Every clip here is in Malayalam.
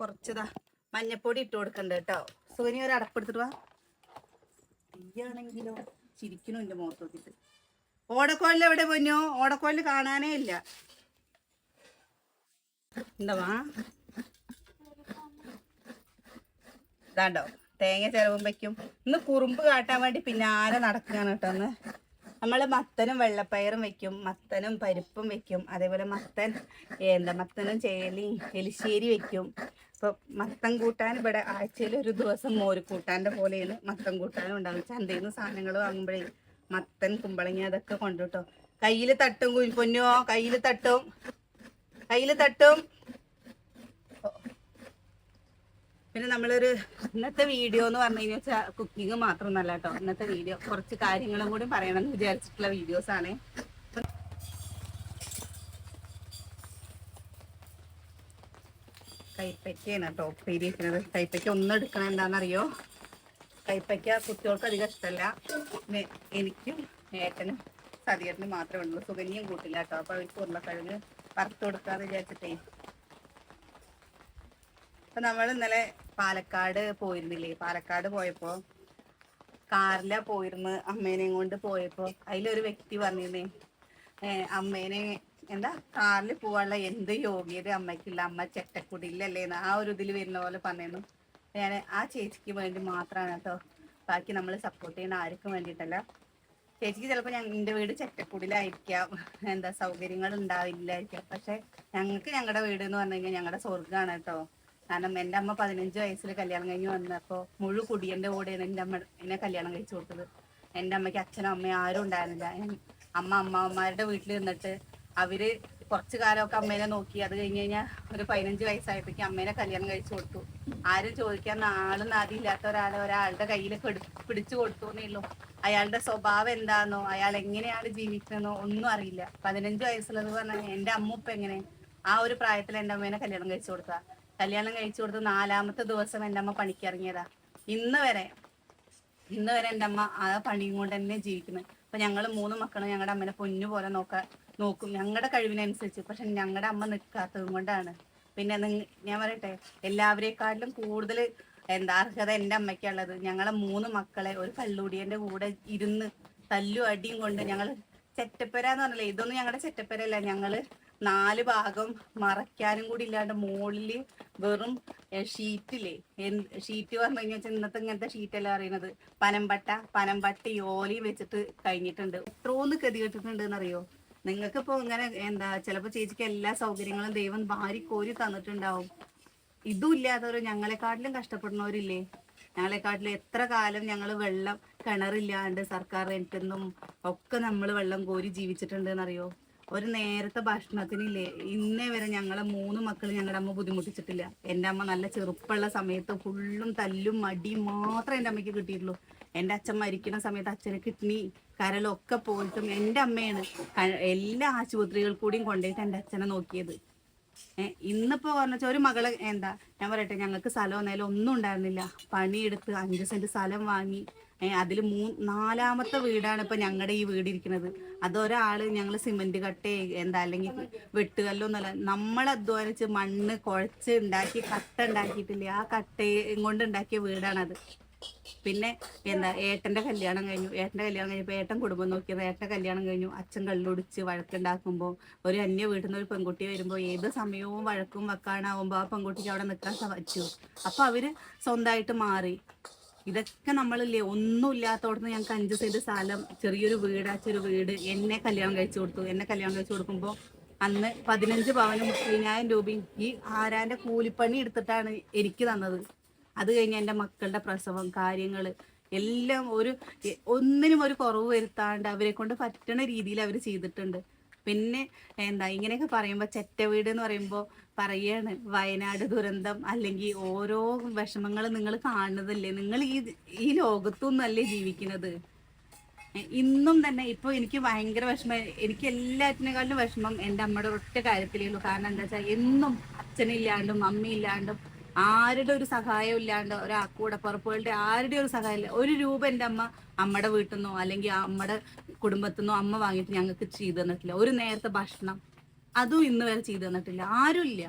കുറച്ചതാ മഞ്ഞപ്പൊടി ഇട്ട് കൊടുക്കണ്ട കേട്ടോ. സോനി ഒരു അടപ്പെടുത്തിട്ട് വാ. തീയാണെങ്കിലോ? ചിരിക്കണു എന്റെ മുഖത്ത് നോക്കിയിട്ട് ഓടക്കോലിൽ എവിടെ പൊന്നോ? ഓടക്കോലിൽ കാണാനേ ഇല്ല. എന്താ ഇതാണ്ടോ? തേങ്ങ ചിലവും വയ്ക്കും ഇന്ന് കുറുമ്പ് കാട്ടാൻ വേണ്ടി പിന്നാലെ നടക്കുകയാണ് കേട്ടോ ഒന്ന് നമ്മൾ മത്തനും വെള്ളപ്പയറും വെക്കും മത്തനും പരിപ്പും വെക്കും അതേപോലെ മത്തൻ എന്താ മത്തനും ചേലി എലിശ്ശേരി വെക്കും. അപ്പോൾ മത്തം കൂട്ടാൻ ഇവിടെ ആഴ്ചയിൽ ഒരു ദിവസം മോര് കൂട്ടാന്റെ പോലെയാണ് മത്തം കൂട്ടാനും ഉണ്ടാകും ചന്തയിൽ നിന്ന് സാധനങ്ങൾ വാങ്ങുമ്പോഴേ മത്തൻ കുമ്പളങ്ങി അതൊക്കെ കൊണ്ടുട്ടോ. കയ്യിൽ തട്ടും പൊന്നോ കയ്യിൽ തട്ടും. കയ്യിൽ തട്ടും. പിന്നെ നമ്മളൊരു ഇന്നത്തെ വീഡിയോ എന്ന് പറഞ്ഞു കഴിഞ്ഞാൽ കുക്കിംഗ് മാത്രമൊന്നല്ല കേട്ടോ. ഇന്നത്തെ വീഡിയോ കുറച്ച് കാര്യങ്ങളും കൂടി പറയണം എന്ന് വിചാരിച്ചിട്ടുള്ള വീഡിയോസ് കൈപ്പയ്ക്കാണ് കേട്ടോ ഉപ്പേരി വെക്കുന്നത്. കൈപ്പയ്ക്ക ഒന്നും എടുക്കണം എന്താണെന്നറിയോ? കൈപ്പയ്ക്ക കുട്ടികൾക്ക് അധികം ഇഷ്ടമല്ല. എനിക്കും ഏട്ടനും സതിയേട്ടനും മാത്രമേ ഉള്ളൂ. സുഗന്യം കൂട്ടില്ല കേട്ടോ. അപ്പൊ അവർക്ക് ഉരുളക്കിഴങ്ങ് വറുത്ത് കൊടുക്കാന്ന് വിചാരിച്ചിട്ടേ. അപ്പൊ നമ്മൾ ഇന്നലെ പാലക്കാട് പോയിരുന്നില്ലേ? പാലക്കാട് പോയപ്പോ കാറിലാ പോയിരുന്നു അമ്മേനെയും കൊണ്ട് പോയപ്പോ അതിലൊരു വ്യക്തി പറഞ്ഞിരുന്നേ അമ്മേനെ എന്താ? കാറിൽ പോവാനുള്ള എന്ത് യോഗ്യത അമ്മയ്ക്കില്ല. അമ്മ ചെറ്റക്കുടിയിലല്ലേന്ന് ആ ഒരു ഇതിൽ വരുന്ന പോലെ പറഞ്ഞിരുന്നു. ഞാൻ ആ ചേച്ചിക്ക് വേണ്ടി മാത്രമാണ് കേട്ടോ. ബാക്കി നമ്മൾ സപ്പോർട്ട് ചെയ്യുന്ന ആർക്കും വേണ്ടിയിട്ടല്ല. ചേച്ചിക്ക് ചിലപ്പോൾ ഞങ്ങൾ എന്റെ വീട് ചെറ്റക്കുടിലായിരിക്കാം എന്താ സൗകര്യങ്ങൾ ഉണ്ടാവില്ലായിരിക്കാം. പക്ഷെ ഞങ്ങൾക്ക് ഞങ്ങളുടെ വീട് എന്ന് പറഞ്ഞു കഴിഞ്ഞാൽ ഞങ്ങളുടെ സ്വർഗമാണ് കേട്ടോ. കാരണം എന്റെ അമ്മ പതിനഞ്ച് വയസ്സിൽ കല്യാണം കഴിഞ്ഞ് വന്നപ്പോൾ മുഴു കുടിയന്റെ കൂടെയാണ് എന്റെ അമ്മ എന്നെ കല്യാണം കഴിച്ചു കൊടുത്തത്. എന്റെ അമ്മയ്ക്ക് അച്ഛനും അമ്മയും ആരും ഉണ്ടായിരുന്നില്ല. അമ്മ അമ്മമാരുടെ വീട്ടിൽ നിന്നിട്ട് അവർ കുറച്ചു കാലമൊക്കെ അമ്മേനെ നോക്കി. അത് കഴിഞ്ഞ് കഴിഞ്ഞാൽ ഒരു പതിനഞ്ച് വയസ്സായപ്പോഴേക്കും അമ്മേനെ കല്യാണം കഴിച്ചു കൊടുത്തു. ആരും ചോദിക്കാൻ നാളും നാദിയില്ലാത്ത ഒരാളെ ഒരാളുടെ കയ്യിൽ പിടിച്ചു കൊടുത്തു എന്നേ ഉള്ളൂ. അയാളുടെ സ്വഭാവം എന്താണെന്നോ അയാൾ എങ്ങനെയാണ് ജീവിക്കുന്നതെന്നോ ഒന്നും അറിയില്ല. പതിനഞ്ച് വയസ്സുള്ളത് പറഞ്ഞാൽ എന്റെ അമ്മൂപ്പ എങ്ങനെ ആ ഒരു പ്രായത്തിൽ എന്റെ അമ്മേനെ കല്യാണം കഴിച്ചു കൊടുത്താ കല്യാണം കഴിച്ചു കൊടുത്ത് നാലാമത്തെ ദിവസം എന്റെ അമ്മ പണിക്കിറങ്ങിയതാ. ഇന്ന് വരെ ഇന്ന് വരെ എന്റെ അമ്മ ആ പണിയും കൊണ്ട് തന്നെ ജീവിക്കുന്നത് അപ്പൊ ഞങ്ങൾ മൂന്ന് മക്കളും ഞങ്ങളുടെ അമ്മേനെ പൊന്നു പോലെ നോക്കാൻ നോക്കും. ഞങ്ങളുടെ കഴിവിനനുസരിച്ച്. പക്ഷെ ഞങ്ങളുടെ അമ്മ നിൽക്കാത്തത് കൊണ്ടാണ്. പിന്നെ ഞാൻ പറയട്ടെ എല്ലാവരെക്കാട്ടിലും കൂടുതൽ എന്താ അർഹത എന്റെ അമ്മയ്ക്കുള്ളത്. ഞങ്ങളെ മൂന്ന് മക്കളെ ഒരു കള്ളുടിയന്റെ കൂടെ ഇരുന്ന് തല്ലു അടിയും കൊണ്ട് ഞങ്ങൾ ചെറ്റപ്പര എന്ന് പറഞ്ഞില്ലേ? ഇതൊന്നും ഞങ്ങളുടെ ചെറ്റപ്പരല്ല ഞങ്ങൾ നാല് ഭാഗം മറയ്ക്കാനും കൂടി ഇല്ലാണ്ട് മുകളിൽ വെറും ഷീറ്റില്ലേ? ഷീറ്റ് പറഞ്ഞു കഴിഞ്ഞാൽ ഇന്നത്തെ ഇങ്ങനത്തെ ഷീറ്റല്ല അറിയണത് പനമ്പട്ട പനമ്പട്ടി ഓലയും വെച്ചിട്ട് കഴിഞ്ഞിട്ടുണ്ട്. എത്രോന്ന് ഗതി കെട്ടിട്ടുണ്ട് എന്നറിയോ നിങ്ങൾക്ക് ഇപ്പൊ ഇങ്ങനെ എന്താ ചിലപ്പോ ചേച്ചിക്ക് എല്ലാ സൗകര്യങ്ങളും ദൈവം വാരി കോരി തന്നിട്ടുണ്ടാവും. ഇതും ഇല്ലാത്തവർ ഞങ്ങളെക്കാട്ടിലും കഷ്ടപ്പെടുന്നവരില്ലേ? ഞങ്ങളെക്കാട്ടിലും എത്ര കാലം ഞങ്ങൾ വെള്ളം കിണറില്ലാണ്ട് സർക്കാർ റെന്റിന്നും ഒക്കെ നമ്മൾ വെള്ളം കോരി ജീവിച്ചിട്ടുണ്ട് എന്നറിയോ ഒരു നേരത്തെ ഭക്ഷണത്തിനില്ലേ ഇന്നേ വരെ ഞങ്ങളെ മൂന്ന് മക്കൾ ഞങ്ങളുടെ അമ്മ ബുദ്ധിമുട്ടിച്ചിട്ടില്ല. എന്റെ അമ്മ നല്ല ചെറുപ്പമുള്ള സമയത്ത് ഫുള്ളും തല്ലും മടിയും മാത്രമേ എന്റെ അമ്മയ്ക്ക് കിട്ടിയിട്ടുള്ളൂ. എന്റെ അച്ഛൻ മരിക്കുന്ന സമയത്ത് അച്ഛന് കിഡ്നി കരലൊക്കെ പോയിട്ടും എന്റെ അമ്മയാണ് എല്ലാ ആശുപത്രികൾ കൂടിയും കൊണ്ടുപോയിട്ട് എന്റെ അച്ഛനെ നോക്കിയത്. ഇന്നിപ്പോ പറഞ്ഞ ഒരു മകൾ എന്താ ഞാൻ പറയട്ടെ ഞങ്ങൾക്ക് സ്ഥലം ഒന്നായാലും ഒന്നും ഉണ്ടായിരുന്നില്ല. പണിയെടുത്ത് അഞ്ച് സെന്റ് സ്ഥലം വാങ്ങി. അതിൽ മൂ നാലാമത്തെ വീടാണ് ഇപ്പൊ ഞങ്ങളുടെ ഈ വീട് ഇരിക്കുന്നത് അതൊരാൾ ഞങ്ങൾ സിമെന്റ് കട്ടേ എന്താ അല്ലെങ്കിൽ വെട്ടുകല്ലൊന്നുമല്ല. നമ്മൾ അധ്വാനിച്ച് മണ്ണ് കുഴച്ച് ഉണ്ടാക്കി കട്ട ഉണ്ടാക്കിയിട്ടില്ലേ? ആ കട്ടയും കൊണ്ട് ഉണ്ടാക്കിയ വീടാണത്. പിന്നെ എന്താ ഏട്ടന്റെ കല്യാണം കഴിഞ്ഞു. ഏട്ടന്റെ കല്യാണം കഴിഞ്ഞപ്പോൾ ഏട്ടൻ കുടുംബം നോക്കിയത്. ഏട്ടന്റെ കല്യാണം കഴിഞ്ഞു. അച്ഛൻ കള്ളുടിച്ച് വഴക്കുണ്ടാക്കുമ്പോൾ ഒരു അന്യ വീട്ടിൽ നിന്ന് ഒരു പെൺകുട്ടി വരുമ്പോൾ ഏത് സമയവും വഴക്കും വെക്കാനാവുമ്പോൾ ആ പെൺകുട്ടിക്ക് അവിടെ നിൽക്കാൻ പറ്റൂ? അപ്പൊ അവർ സ്വന്തമായിട്ട് മാറി. ഇതൊക്കെ നമ്മളില്ലേ ഒന്നും ഇല്ലാത്തോടത്ത് ഞങ്ങൾക്ക് അഞ്ച് സെന്റ് സ്ഥലം ചെറിയൊരു വീട് അച്ഛൊരു വീട്. എന്നെ കല്യാണം കഴിച്ചു കൊടുത്തു. എന്നെ കല്യാണം കഴിച്ചു കൊടുക്കുമ്പോൾ അന്ന് പതിനഞ്ച് പവനും മുപ്പതിനായിരം രൂപയും ഈ ആരാന്റെ കൂലിപ്പണി എടുത്തിട്ടാണ് എനിക്ക് തന്നത്. അത് കഴിഞ്ഞ് എന്റെ മക്കളുടെ പ്രസവം കാര്യങ്ങൾ എല്ലാം ഒരു ഒന്നിനും ഒരു കുറവ് വരുത്താണ്ട് അവരെ കൊണ്ട് പറ്റണ രീതിയിൽ അവർ ചെയ്തിട്ടുണ്ട്. പിന്നെ എന്താ ഇങ്ങനെയൊക്കെ പറയുമ്പോൾ ചെറ്റ വീട് എന്ന് പറയുമ്പോൾ പറയാണ് വയനാട് ദുരന്തം അല്ലെങ്കിൽ ഓരോ വിഷമങ്ങൾ നിങ്ങൾ കാണുന്നതല്ലേ? നിങ്ങൾ ഈ ഈ ലോകത്തൊന്നല്ലേ ജീവിക്കുന്നത്? ഇന്നും തന്നെ ഇപ്പൊ എനിക്ക് ഭയങ്കര വിഷമം. എനിക്ക് എല്ലാറ്റിനേക്കാളും വിഷമം എന്റെ അമ്മയുടെ ഒറ്റ കാര്യത്തിലേ ഉള്ളൂ. കാരണം എന്താ വെച്ചാൽ എന്നും അച്ഛനില്ലാണ്ടും അമ്മയില്ലാണ്ടും ആരുടെ ഒരു സഹായം ഇല്ലാണ്ട് ഒരാക്കൂടെ കൂടപ്പുറപ്പുകളുടെ ആരുടെ ഒരു സഹായം ഇല്ല. ഒരു രൂപ എന്റെ അമ്മ അമ്മയുടെ വീട്ടിൽ നിന്നോ അല്ലെങ്കിൽ അമ്മയുടെ കുടുംബത്തിൽ നിന്നോ അമ്മ വാങ്ങിയിട്ട് ഞങ്ങൾക്ക് ചെയ്തു തന്നിട്ടില്ല. ഒരു നേരത്തെ ഭക്ഷണം അതും ഇന്ന് വരെ ചെയ്തു തന്നിട്ടില്ല. ആരുമില്ല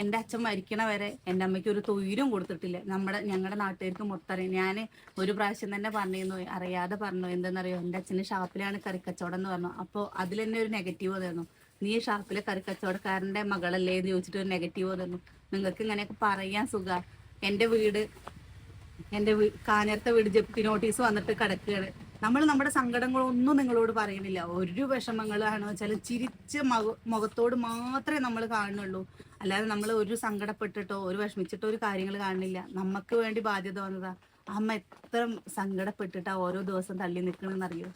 എന്റെ അച്ഛൻ മരിക്കണ വരെ എന്റെ അമ്മയ്ക്ക് ഒരു തൊയിലും കൊടുത്തിട്ടില്ല. നമ്മുടെ ഞങ്ങളുടെ നാട്ടുകാർക്ക് മൊത്തം ഞാൻ ഒരു പ്രാവശ്യം തന്നെ പറഞ്ഞിരുന്നു അറിയാതെ പറഞ്ഞു എന്തെന്നറിയോ? എന്റെ അച്ഛന് ഷാപ്പിലാണ് കറിക്കച്ചവടം എന്ന് പറഞ്ഞു. അപ്പോൾ അതിൽ തന്നെ ഒരു നെഗറ്റീവ് തന്നു നീ ഷാപ്പിലെ കറിക്കച്ചവടക്കാരന്റെ മകളല്ലേ? എന്ന് ചോദിച്ചിട്ട് ഒരു നെഗറ്റീവ് തന്നു നിങ്ങൾക്ക് ഇങ്ങനെയൊക്കെ പറയാൻ സുഖ. എന്റെ വീട് എന്റെ കാഞ്ഞിരത്തെ വീട് ജപ്തി നോട്ടീസ് വന്നിട്ട് കിടക്കുകയാണ്. നമ്മൾ നമ്മുടെ സങ്കടങ്ങളൊന്നും നിങ്ങളോട് പറയുന്നില്ല. ഒരു വിഷമങ്ങളാണ് വെച്ചാൽ ചിരിച്ച മുഖത്തോട് മാത്രമേ നമ്മൾ കാണുന്നുള്ളൂ. അല്ലാതെ നമ്മൾ ഒരു സങ്കടപ്പെട്ടിട്ടോ ഒരു വിഷമിച്ചിട്ടോ ഒരു കാര്യങ്ങൾ കാണുന്നില്ല. നമുക്ക് വേണ്ടി ബാധ്യത വന്നതാ. അമ്മ എത്ര സങ്കടപ്പെട്ടിട്ടാ ഓരോ ദിവസം തള്ളി നിൽക്കണമെന്ന് അറിയോ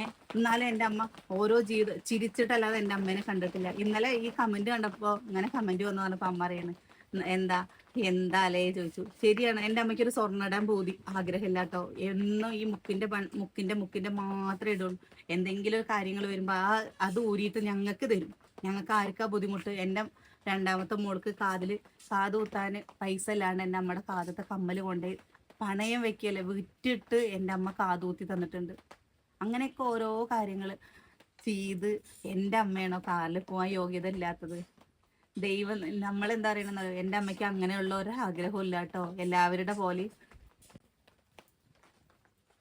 ഏഹ് എന്നാലും എന്റെ അമ്മ ഓരോ ജീവിത ചിരിച്ചിട്ടല്ലാതെ എന്റെ അമ്മേനെ കണ്ടിട്ടില്ല. ഇന്നലെ ഈ കമന്റ് കണ്ടപ്പോ ഇങ്ങനെ കമന്റ് വന്നു പറഞ്ഞപ്പോ അമ്മ അറിയാണ് എന്താ എന്താ അല്ലേ? ചോദിച്ചു. ശരിയാണ് എന്റെ അമ്മയ്ക്ക് ഒരു സ്വർണ ഇടാൻ പോതി ആഗ്രഹമില്ല എന്നും ഈ മുക്കിന്റെ മുക്കിന്റെ മുക്കിന്റെ മാത്രമേ ഇടുള്ളൂ. എന്തെങ്കിലും ഒരു കാര്യങ്ങൾ വരുമ്പോ ആ അത് ഊരിയിട്ട് ഞങ്ങൾക്ക് തരും. ഞങ്ങൾക്ക് ആർക്കാ ബുദ്ധിമുട്ട്? എന്റെ രണ്ടാമത്തെ മോൾക്ക് കാതിൽ കാത് കുത്താന് പൈസ ഇല്ലാണ്ട് എന്റെ അമ്മയുടെ കാതത്തെ കമ്മൽ കൊണ്ടുപോയി പണയം വെക്കല്ലേ വിറ്റിട്ട് എന്റെ അമ്മ കാതൂത്തി തന്നിട്ടുണ്ട്. അങ്ങനെയൊക്കെ ഓരോ കാര്യങ്ങൾ ചെയ്ത് എന്റെ അമ്മയാണോ കാലിൽ പോകാൻ യോഗ്യത ഇല്ലാത്തത് ദൈവം നമ്മൾ എന്താ പറയണെന്ന് എന്റെ അമ്മയ്ക്ക് അങ്ങനെയുള്ള ഒരു ആഗ്രഹം ഇല്ല കേട്ടോ. എല്ലാവരുടെ പോലെ.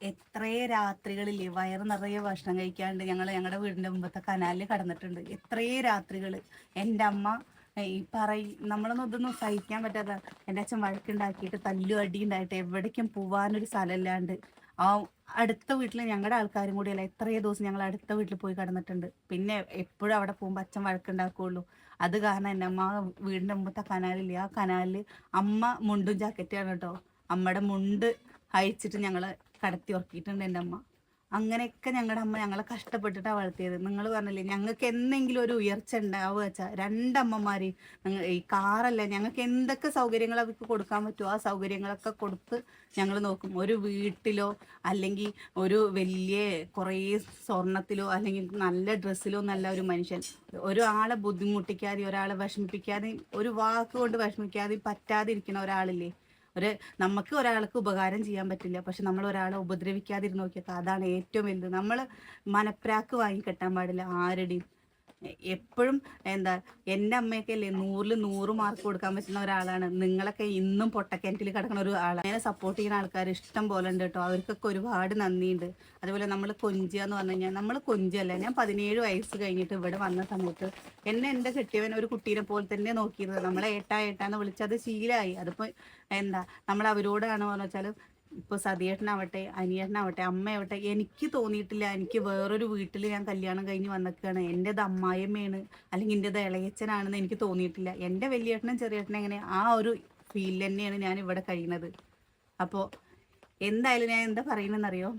എത്രയേ രാത്രികളിൽ വയറ് നിറയെ ഭക്ഷണം കഴിക്കാണ്ട് ഞങ്ങൾ ഞങ്ങളുടെ വീടിന്റെ മുമ്പത്തെ കനാലിൽ കടന്നിട്ടുണ്ട്. എത്രയേ രാത്രികൾ എന്റെ അമ്മ ഈ പറയ നമ്മളൊന്നും ഇതൊന്നും സഹിക്കാൻ പറ്റാത്ത എന്റെ അച്ഛൻ വഴക്കുണ്ടാക്കിയിട്ട് തല്ലു അടി ഉണ്ടായിട്ട് എവിടേക്കും പോവാനൊരു സ്ഥലമില്ലാണ്ട് ആ അടുത്ത വീട്ടിൽ ഞങ്ങളുടെ ആൾക്കാരും കൂടിയല്ല എത്രയോ ദിവസം ഞങ്ങൾ അടുത്ത വീട്ടിൽ പോയി കിടന്നിട്ടുണ്ട്. പിന്നെ എപ്പോഴും അവിടെ പോകുമ്പോൾ അച്ഛൻ വഴക്കുണ്ടാക്കുകയുള്ളൂ അത് കാരണം എന്റെ അമ്മ വീടിന്റെ മുമ്പത്തെ കനാലില്ലേ ആ കനാലിൽ അമ്മ മുണ്ടും ജാക്കറ്റാണ് കേട്ടോ. അമ്മയുടെ മുണ്ട് അയച്ചിട്ട് ഞങ്ങൾ കടത്തി ഉറക്കിയിട്ടുണ്ട് എന്റെ അമ്മ. അങ്ങനെയൊക്കെ ഞങ്ങളുടെ അമ്മ ഞങ്ങളെ കഷ്ടപ്പെട്ടിട്ടാണ് വളർത്തിയത്. നിങ്ങൾ പറഞ്ഞില്ലേ ഞങ്ങൾക്ക് എന്തെങ്കിലും ഒരു ഉയർച്ച ഉണ്ടാവുക വെച്ചാൽ രണ്ടമ്മമാര് ഈ കാറല്ല ഞങ്ങൾക്ക് എന്തൊക്കെ സൗകര്യങ്ങൾ അവർക്ക് കൊടുക്കാൻ പറ്റുമോ ആ സൗകര്യങ്ങളൊക്കെ കൊടുത്ത് ഞങ്ങൾ നോക്കും. ഒരു വീട്ടിലോ അല്ലെങ്കിൽ ഒരു വലിയ കുറേ സ്വർണത്തിലോ അല്ലെങ്കിൽ നല്ല ഡ്രസ്സിലോ നല്ല ഒരു മനുഷ്യൻ. ഒരാളെ ബുദ്ധിമുട്ടിക്കാതെ ഒരാളെ വിഷമിപ്പിക്കാതെ ഒരു വാക്ക് കൊണ്ട് വിഷമിക്കാതെ പറ്റാതിരിക്കുന്ന ഒരാളില്ലേ? ഒരു നമുക്ക് ഒരാൾക്ക് ഉപകാരം ചെയ്യാൻ പറ്റില്ല പക്ഷെ നമ്മൾ ഒരാളെ ഉപദ്രവിക്കാതിരുന്ന് നോക്കിയാൽ അതാണ് ഏറ്റവും വലുത്. നമ്മൾ മനപ്രാക്ക് വാങ്ങി കെട്ടാൻ പാടില്ല ആരുടെയും. എപ്പോഴും എന്താ എന്റെ അമ്മയൊക്കെ അല്ലേ നൂറിൽ നൂറ് മാർക്ക് കൊടുക്കാൻ പറ്റുന്ന ഒരാളാണ്. നിങ്ങളൊക്കെ ഇന്നും പൊട്ടക്കിണറ്റിൽ കിടക്കുന്ന ഒരു ആളാണ് അങ്ങനെ സപ്പോർട്ട് ചെയ്യുന്ന ആൾക്കാർ ഇഷ്ടം പോലെ ഉണ്ട് കേട്ടോ. അവർക്കൊക്കെ ഒരുപാട് നന്ദിയുണ്ട്. അതുപോലെ നമ്മൾ കൊഞ്ചുക എന്ന് പറഞ്ഞു കഴിഞ്ഞാൽ നമ്മൾ കൊഞ്ചല്ല ഞാൻ പതിനേഴ് വയസ്സ് കഴിഞ്ഞിട്ട് ഇവിടെ വന്ന സമയത്ത് എന്നെ എന്റെ കെട്ടിയവൻ ഒരു കുട്ടീനെ പോലെ തന്നെ നോക്കിയിരുന്നത്. നമ്മളെ ഏട്ടാ ഏട്ടാന്ന് വിളിച്ചത് ശീലമായി അതിപ്പോൾ എന്താ നമ്മൾ അവരോടാണ് പറഞ്ഞു വെച്ചാൽ ഇപ്പോൾ സതിയേട്ടനാവട്ടെ അനിയേട്ടനാവട്ടെ അമ്മയാവട്ടെ എനിക്ക് തോന്നിയിട്ടില്ല എനിക്ക് വേറൊരു വീട്ടിൽ ഞാൻ കല്യാണം കഴിഞ്ഞ് വന്നേക്കാണ്. എന്റെത് അമ്മായിയമ്മയാണ് അല്ലെങ്കിൽ എന്റെത് ഇളയച്ചനാണെന്ന് എനിക്ക് തോന്നിയിട്ടില്ല. എന്റെ വലിയേട്ടനും ചെറിയേട്ടനും എങ്ങനെ ആ ഒരു ഫീൽ തന്നെയാണ് ഞാൻ ഇവിടെ കഴിയുന്നത്. അപ്പോൾ എന്തായാലും ഞാൻ എന്താ പറയുന്നതെന്നറിയോ?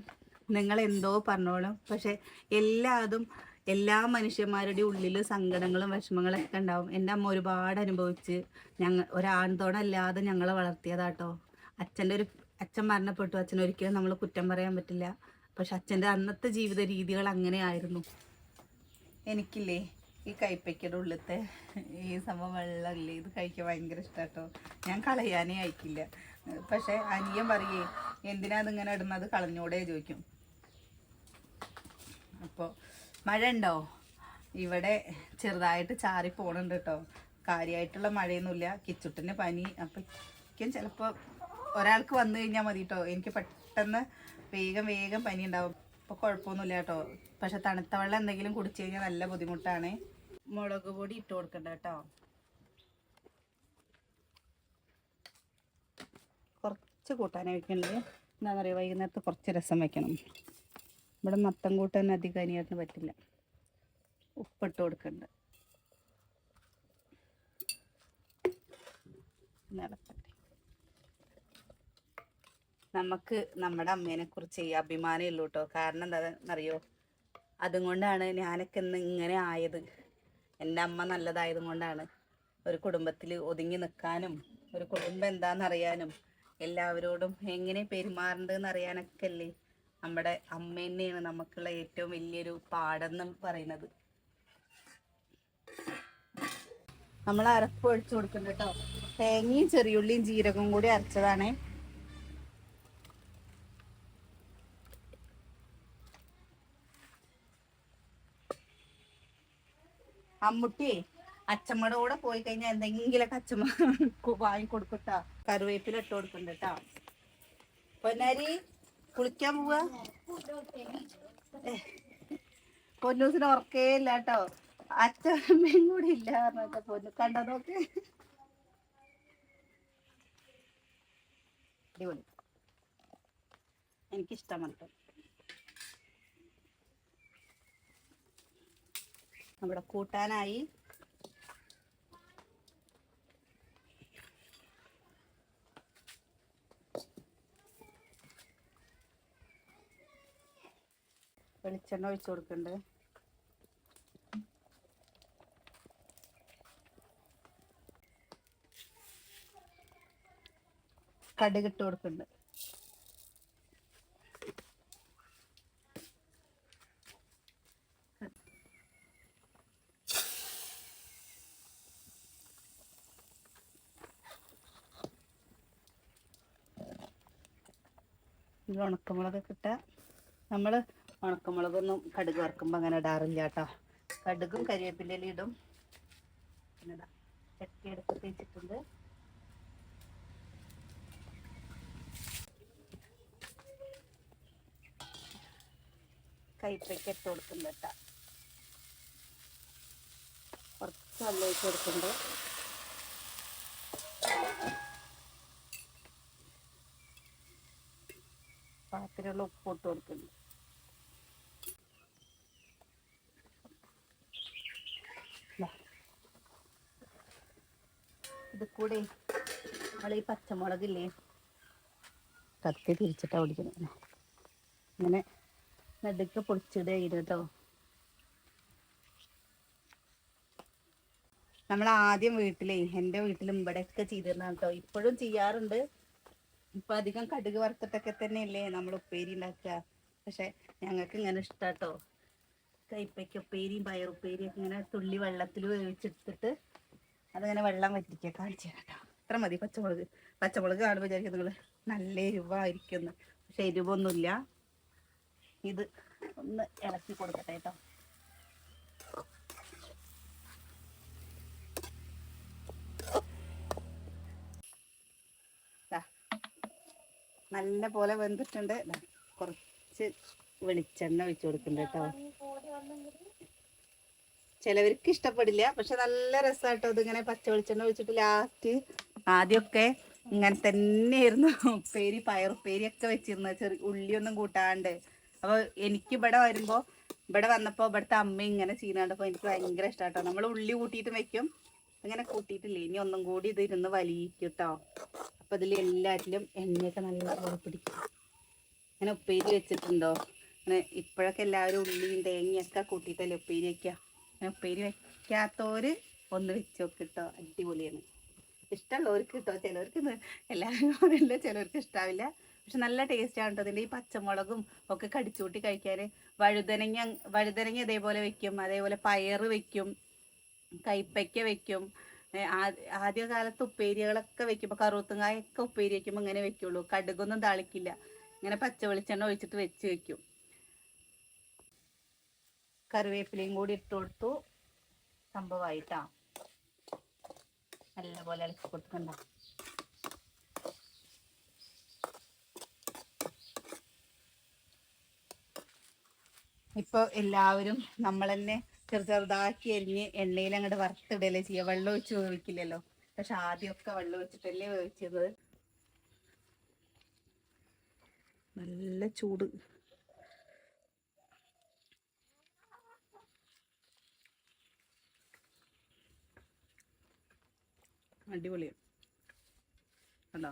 നിങ്ങൾ എന്തോ പറഞ്ഞോളും. പക്ഷെ എല്ലാതും എല്ലാ മനുഷ്യന്മാരുടെയും ഉള്ളിൽ സങ്കടങ്ങളും വിഷമങ്ങളൊക്കെ ഉണ്ടാവും. എന്റെ അമ്മ ഒരുപാട് അനുഭവിച്ച് ഞങ്ങൾ ഒരാൺതോടല്ലാതെ ഞങ്ങളെ വളർത്തിയതാട്ടോ. അച്ഛന്റെ ഒരു അച്ഛൻ മരണപ്പെട്ടു. അച്ഛൻ ഒരിക്കലും നമ്മൾ കുറ്റം പറയാൻ പറ്റില്ല. പക്ഷെ അച്ഛന്റെ അന്നത്തെ ജീവിത രീതികൾ അങ്ങനെയായിരുന്നു. എനിക്കില്ലേ ഈ കൈപ്പയ്ക്കയുടെ ഉള്ളിലത്തെ ഈ സംഭവം വെള്ളമില്ലേ ഇത് കഴിക്കാൻ ഭയങ്കര ഇഷ്ടാട്ടോ. ഞാൻ കളയാനേ അയക്കില്ല പക്ഷെ അനിയൻ പറയേ എന്തിനാ ഇങ്ങനെ ഇടുന്നത്? കളഞ്ഞൂടെ ചോദിക്കും. അപ്പോൾ മഴ ഉണ്ടോ ഇവിടെ ചെറുതായിട്ട് ചാറി പോണുണ്ട് കേട്ടോ കാര്യമായിട്ടുള്ള മഴയൊന്നുമില്ല. കിച്ചുട്ടിന് പനി. അപ്പം ചിലപ്പോൾ ഒരാൾക്ക് വന്നു കഴിഞ്ഞാൽ മതി കേട്ടോ എനിക്ക് പെട്ടെന്ന് വേഗം വേഗം പനി ഉണ്ടാവും ഇപ്പോൾ കുഴപ്പമൊന്നുമില്ല കേട്ടോ. പക്ഷെ തണുത്ത വെള്ളം എന്തെങ്കിലും കുടിച്ചു കഴിഞ്ഞാൽ നല്ല ബുദ്ധിമുട്ടാണ്. മുളക് പൊടി ഇട്ട് കൊടുക്കണ്ട കേട്ടോ. കുറച്ച് കൂട്ടാനേ വെക്കണത്. എന്താ പറയുക വൈകുന്നേരത്ത് കുറച്ച് രസം വെക്കണം. ഇവിടെ മത്തം കൂട്ടാൻ അധികം അനിയത്തിന് പറ്റില്ല. ഉപ്പിട്ട് കൊടുക്കണ്ട. നടക്കട്ടെ. നമുക്ക് നമ്മുടെ അമ്മേനെ കുറിച്ച് അഭിമാനമേ ഉള്ളൂ കേട്ടോ കാരണം എന്താണെന്നറിയോ അതും കൊണ്ടാണ് ഞാനൊക്കെ ഇന്ന് ഇങ്ങനെ ആയത്. എന്റെ അമ്മ നല്ലതായത് കൊണ്ടാണ്. ഒരു കുടുംബത്തിൽ ഒതുങ്ങി നിൽക്കാനും ഒരു കുടുംബം എന്താണെന്നറിയാനും എല്ലാവരോടും എങ്ങനെ പെരുമാറേണ്ടതെന്ന് അറിയാനൊക്കെ അല്ലേ? നമ്മുടെ അമ്മ തന്നെയാണ് നമുക്കുള്ള ഏറ്റവും വലിയൊരു പാടെന്ന് പറയുന്നത്. നമ്മൾ അരപ്പ് ഒഴിച്ചു കൊടുക്കുന്നുണ്ട് കേട്ടോ തേങ്ങയും ചെറിയുള്ളിയും ജീരകവും കൂടി അരച്ചതാണേ. അമ്മുട്ടിയെ അച്ഛമ്മയുടെ കൂടെ പോയി കഴിഞ്ഞാൽ എന്തെങ്കിലുമൊക്കെ അച്ഛമ്മ വാങ്ങിക്കൊടുക്കട്ട കറിവേപ്പില ഇട്ട് കൊടുക്കണ്ട കേട്ടാ പൊന്നാരി കുളിക്കാൻ പോവാ? പൊന്നൂസിന് ഉറക്കേ ഇല്ല കേട്ടോ അച്ഛമ്മയും കൂടി ഇല്ല പറഞ്ഞിട്ട് പൊന്നു കണ്ടോ നോക്ക്? അടിപൊളി. എനിക്കിഷ്ടമാണ് കേട്ടോ നമ്മുടെ കൂട്ടാനായി. വെളിച്ചെണ്ണ ഒഴിച്ചു കൊടുക്കണ്ട്. കടുകിട്ട് കൊടുക്കുന്നുണ്ട് ഇത് ഉണക്കമുളകൊക്കെ ഇട്ട നമ്മൾ ഉണക്കമുളകൊന്നും കടുക് വറക്കുമ്പോൾ അങ്ങനെ ഇടാറില്ല കേട്ടോ. കടുകും കരിവേപ്പിന്റെ ഇടും. പിന്നെ ചട്ടി എടുത്ത് തേച്ചിട്ടുണ്ട് കയ്പയ്ക്ക് ഇട്ട് കൊടുക്കുന്നുണ്ട് കേട്ടോ. കുറച്ച് വെള്ളം കൊടുക്കുന്നുണ്ട്. പാത്രത്തിലുള്ള ഉപ്പ് ഇട്ട് കൊടുക്കുന്നു. ഇത് കൂടെ നമ്മൾ ഈ പച്ചമുളകില്ലേ? കത്തി തിരിച്ചിട്ടാ ഓടിക്കുന്നത് ഇങ്ങനെ നടുക്ക് പൊടിച്ചിടുകയായിരുന്നു കേട്ടോ നമ്മൾ ആദ്യം വീട്ടിലേ എന്റെ വീട്ടിലും ഇവിടെയൊക്കെ ചെയ്തിരുന്ന കേട്ടോ ഇപ്പോഴും ചെയ്യാറുണ്ട്. ഇപ്പൊ അധികം കടുക് വറുത്തിട്ടൊക്കെ തന്നെയല്ലേ നമ്മൾ ഉപ്പേരി ഉണ്ടാക്കുക. പക്ഷെ ഞങ്ങൾക്ക് ഇങ്ങനെ ഇഷ്ടാട്ടോ. കൈപ്പയ്ക്ക് ഉപ്പേരിയും പയറുപ്പേരിയും ഒക്കെ ഇങ്ങനെ തുള്ളി വെള്ളത്തിൽ വേവിച്ചെടുത്തിട്ട് അതങ്ങനെ വെള്ളം വറ്റിക്കുക. കാണിച്ചു കേട്ടോ. അത്ര മതി പച്ചമുളക്. പച്ചമുളക് കാണുമ്പോൾ വിചാരിക്കും നിങ്ങൾ നല്ല എരിവായിരിക്കുന്നു പക്ഷെ എരിവൊന്നുമില്ല. ഇത് ഒന്ന് ഇളക്കി കൊടുക്കട്ടെ കേട്ടോ. നല്ല പോലെ വെന്തിട്ടുണ്ട് കുറച്ച് വെളിച്ചെണ്ണ ഒഴിച്ചു കൊടുക്കുന്നുണ്ട് കേട്ടോ. ചിലവർക്ക് ഇഷ്ടപ്പെടില്ല പക്ഷെ നല്ല രസമായിട്ടോ ഇതിങ്ങനെ പച്ച വെളിച്ചെണ്ണ ഒഴിച്ചിട്ട് ലാസ്റ്റ് ആദ്യമൊക്കെ ഇങ്ങനെ തന്നെയായിരുന്നു. ഉപ്പേരി പയറുപ്പേരിയൊക്കെ വെച്ചിരുന്നത്. ചെറിയ ഉള്ളിയൊന്നും കൂട്ടാണ്ട്. അപ്പോൾ എനിക്ക് ഇവിടെ വരുമ്പോൾ ഇവിടെ വന്നപ്പോൾ ഇവിടുത്തെ അമ്മ ഇങ്ങനെ ചെയ്യുന്നുണ്ടപ്പോൾ എനിക്ക് ഭയങ്കര ഇഷ്ടമാട്ടോ നമ്മൾ ഉള്ളി കൂട്ടിയിട്ട് വെക്കും. അങ്ങനെ കൂട്ടിയിട്ടില്ലേ. ഇനി ഒന്നും കൂടി ഇത് ഇരുന്ന് വലിയിക്കും കേട്ടോ അപ്പോൾ ഇതിൽ എല്ലാറ്റിലും എണ്ണയൊക്കെ നല്ല പോലെ പിടിക്കും. അങ്ങനെ ഉപ്പേരി വെച്ചിട്ടുണ്ടോ? അങ്ങനെ ഇപ്പോഴൊക്കെ എല്ലാവരും ഉള്ളിയും തേങ്ങയൊക്കെ കൂട്ടിയിട്ടല്ലേ ഉപ്പേരി വയ്ക്കുക അങ്ങനെ ഉപ്പേരി വയ്ക്കാത്തവർ ഒന്ന് വെച്ച് നോക്ക് കേട്ടോ അടിപൊളിയാണ്. ഇഷ്ടമുള്ളവർക്ക് കിട്ടോ ചിലവർക്ക് എല്ലാവരും പറയില്ല ചിലവർക്ക് ഇഷ്ടാവില്ല. പക്ഷെ നല്ല ടേസ്റ്റ് ആണ് കേട്ടോ ഈ പച്ചമുളകും ഒക്കെ കടിച്ചുകൂട്ടി കഴിക്കാൻ വഴുതനങ്ങ വഴുതനങ്ങ ഇതേപോലെ വെക്കും. അതേപോലെ പയറ് വെക്കും. കൈപ്പയ്ക്ക വെക്കും. ആദ്യകാലത്ത് ഉപ്പേരികളൊക്കെ വെക്കുമ്പോൾ കറുത്തുങ്കായൊക്കെ ഉപ്പേരി വെക്കുമ്പോൾ ഇങ്ങനെ വെക്കുള്ളൂ. കടുകൊന്നും താളിക്കില്ല. ഇങ്ങനെ പച്ച വെളിച്ചെണ്ണ ഒഴിച്ചിട്ട് വെച്ച് വെക്കും. കറിവേപ്പിലയും കൂടി ഇട്ട് കൊടുത്തു. സംഭവമായിട്ടാ. നല്ലപോലെ ഇളക്കി കൊടുക്കണ്ട. ഇപ്പൊ എല്ലാവരും നമ്മൾ തന്നെ ചെറു ചെറുതാക്കി അരിഞ്ഞ് എണ്ണയിൽ അങ്ങോട്ട് വറുത്തിടല്ലേ ചെയ്യുക വെള്ളം ഒഴിച്ച് വേവിക്കില്ലല്ലോ. പക്ഷെ ആദ്യമൊക്കെ വെള്ളം ഒഴിച്ചിട്ടല്ലേ വേവിച്ചത്. നല്ല ചൂട്. അടിപൊളിയാണ് കണ്ടോ?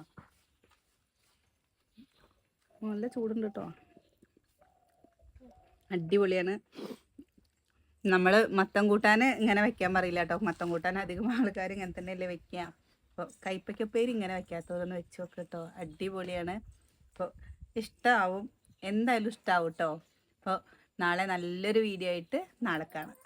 നല്ല ചൂടുണ്ട് കേട്ടോ. അടിപൊളിയാണ്. നമ്മൾ മത്തം കൂട്ടാൻ ഇങ്ങനെ വെക്കാൻ പറയില്ല കേട്ടോ. മത്തം കൂട്ടാൻ അധികം ആൾക്കാർ ഇങ്ങനെ തന്നെയല്ലേ വെക്കുക അപ്പോൾ കൈപ്പയ്ക്കപ്പേര് ഇങ്ങനെ വെക്കാത്തതൊന്ന് വെച്ച് നോക്ക് കേട്ടോ. അടിപൊളിയാണ്. അപ്പോൾ ഇഷ്ടമാവും എന്തായാലും ഇഷ്ടമാവും കേട്ടോ. അപ്പോൾ നാളെ നല്ലൊരു വീഡിയോ ആയിട്ട് നാളെ കാണാം.